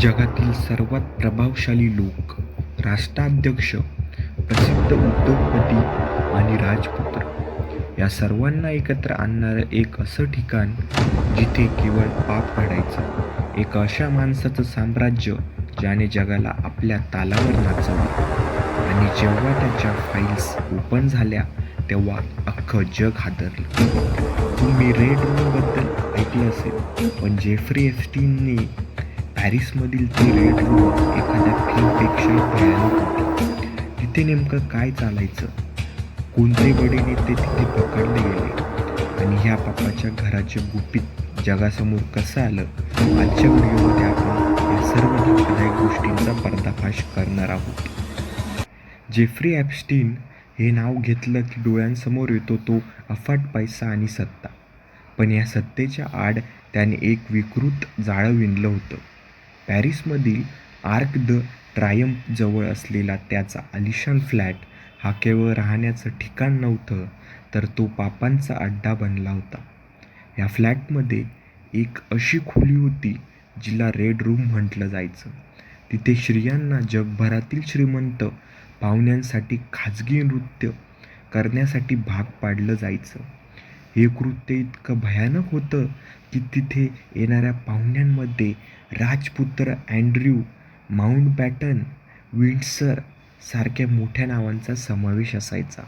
जगातील सर्वात प्रभावशाली लोक राष्ट्राध्यक्ष प्रसिद्ध उद्योगपती आणि राजपुत्र. या सर्वांना एकत्र आणणारं एक असं ठिकाण जिथे केवळ पाप घडायचं एक अशा माणसाचं साम्राज्य ज्याने जगाला आपल्या तालावर नाचवलं. आणि जेव्हा त्याच्या फाईल्स ओपन झाल्या तेव्हा अख्खं जग हादरलं. तुम्ही रेड रूमबद्दल ऐकलं असेल पण जेफ्री एफस्टीनने पॅरिसमधील ती रेड रूम एखाद्या फिल्मपेक्षा भयानक होती. तिथे नेमकं काय चालायचं? कोणते बडे नेते तिथे पकडले गेले? आणि ह्या पप्पाच्या घराचे गुपित जगासमोर कसं आलं? आजच्या व्हिडिओमध्ये आपण या सर्व धक्कादायक गोष्टींचा पर्दाफाश करणार आहोत. जेफ्री ॲपस्टीन हे नाव घेतलं की डोळ्यांसमोर येतो तो अफाट पैसा आणि सत्ता. पण या सत्तेच्या आड त्याने एक विकृत जाळं विणलं होतं. पॅरिसमधील आर्क द ट्रायम्फ जवळ असलेला त्याचा आलिशान फ्लॅट हा केवळ राहण्याचं ठिकाण नव्हतं तर तो पापांचा अड्डा बनला होता. या फ्लॅटमध्ये एक अशी खोली होती जिला रेड रूम म्हटलं जायचं. तिथे स्त्रियांना जगभरातील श्रीमंत पाहुण्यांसाठी खाजगी नृत्य करण्यासाठी भाग पाडलं जायचं. हे कृत्य इतकं भयानक होतं की तिथे येणाऱ्या पाहुण्यांमध्ये राजपुत्र अँड्र्यू माउंटबॅटन विंडसर सारख्या मोठ्या नावांचा समावेश असायचा.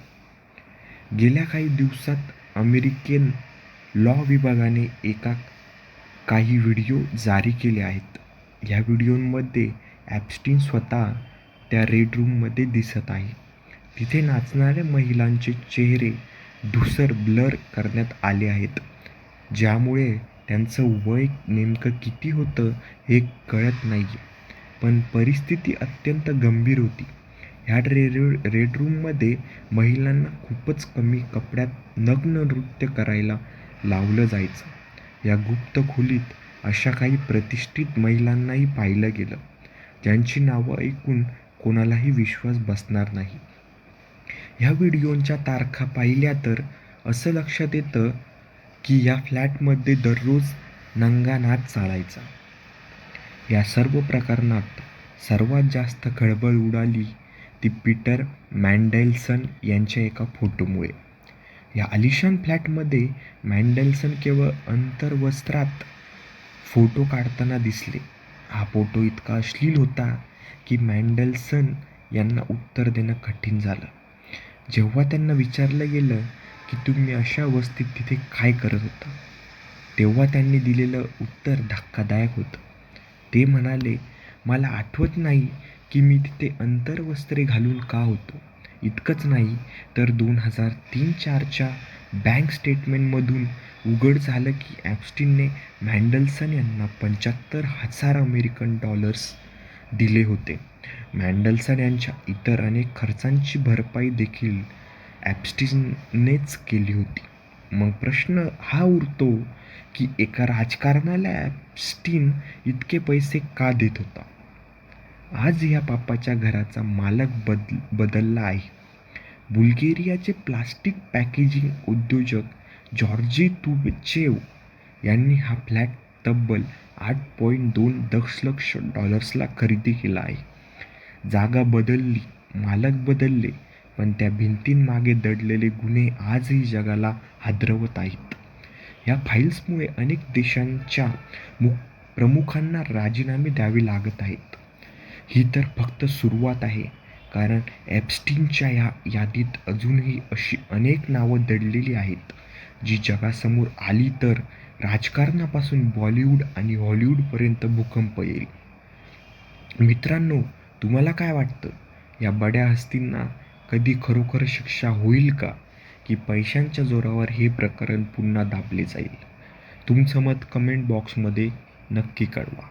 गेल्या काही दिवसात अमेरिकन लॉ विभागाने एका काही व्हिडिओ जारी केले आहेत. ह्या व्हिडिओमध्ये ॲप्स्टीन स्वतः त्या रेड रूममध्ये दिसत आहे. तिथे नाचणाऱ्या महिलांचे चेहरे धुसर ब्लर करण्यात आले आहेत. ज्यामुळे त्यांचं वय नेमकं किती होतं हे कळत नाही पण परिस्थिती अत्यंत गंभीर होती. ह्या रे रेड रूममध्ये महिलांना खूपच कमी कपड्यात नग्न नृत्य करायला लावलं जायचं. या गुप्त खोलीत अशा काही प्रतिष्ठित महिलांनाही पाहिलं गेलं. ज्यांची नावं ऐकून कोणालाही विश्वास बसणार नाही. ह्या व्हिडिओंच्या तारखा पाहिल्या तर असं लक्षात येतं की या फ्लॅटमध्ये दररोज नंगानाच चालायचा. या सर्व प्रकरणात सर्वात जास्त खळबळ उडाली ती पीटर मॅन्डेल्सन यांच्या एका फोटोमुळे. या आलिशान फ्लॅटमध्ये मॅन्डेल्सन केवळ अंतर्वस्त्रात फोटो काढताना दिसले. हा फोटो इतका अश्लील होता की मॅन्डेल्सन यांना उत्तर देणं कठीण झालं. जेव्हा त्यांना विचारलं गेलं की तुम्ही अशा अवस्थेत तिथे काय करत होता तेव्हा त्यांनी दिलेलं उत्तर धक्कादायक होतं. ते म्हणाले मला आठवत नाही की मी तिथे अंतर्वस्त्रे घालून का होतो. इतकंच नाही तर दोन हजार तीन चारच्या बँक स्टेटमेंटमधून उघड झालं की ॲपस्टीनने मॅन्डल्सन यांना पंच्याहत्तर हजार अमेरिकन डॉलर्स दिले होते. मॅन्डलसन यांच्या इतर अनेक खर्चांची भरपाई देखील ॲपस्टीननेच केली होती. मग प्रश्न हा उरतो की एका राजकारणाला ॲपस्टीन इतके पैसे का देत होता? आज या पापाच्या घराचा मालक बद बदलला आहे. बुल्गेरियाचे प्लास्टिक पॅकेजिंग उद्योजक जॉर्जी तुबचेव यांनी हा फ्लॅट तब्बल आठ पॉईंट दोन दशलक्ष डॉलर्सला खरेदी केला आहे. जागा बदलली मालक बदलले पण त्या भिंतींमागे दडलेले गुन्हे आजही जगाला हादरवत आहेत. या फाईल्समुळे अनेक देशांच्या मु प्रमुखांना राजीनामे द्यावे लागत आहेत. ही तर फक्त सुरुवात आहे कारण ॲप्स्टीनच्या या यादीत अजूनही अशी अनेक नावं दडलेली आहेत जी जगासमोर आली तर राजकारणापासून बॉलिवूड आणि हॉलिवूडपर्यंत भूकंप येईल. मित्रांनो तुम्हाला काय वाटतं? या बड्या हस्तींना कधी खरोखर शिक्षा होईल का? की पैशांच्या जोरावर हे प्रकरण पुन्हा दाबले जाईल? तुमचं मत कमेंट बॉक्समध्ये नक्की कळवा.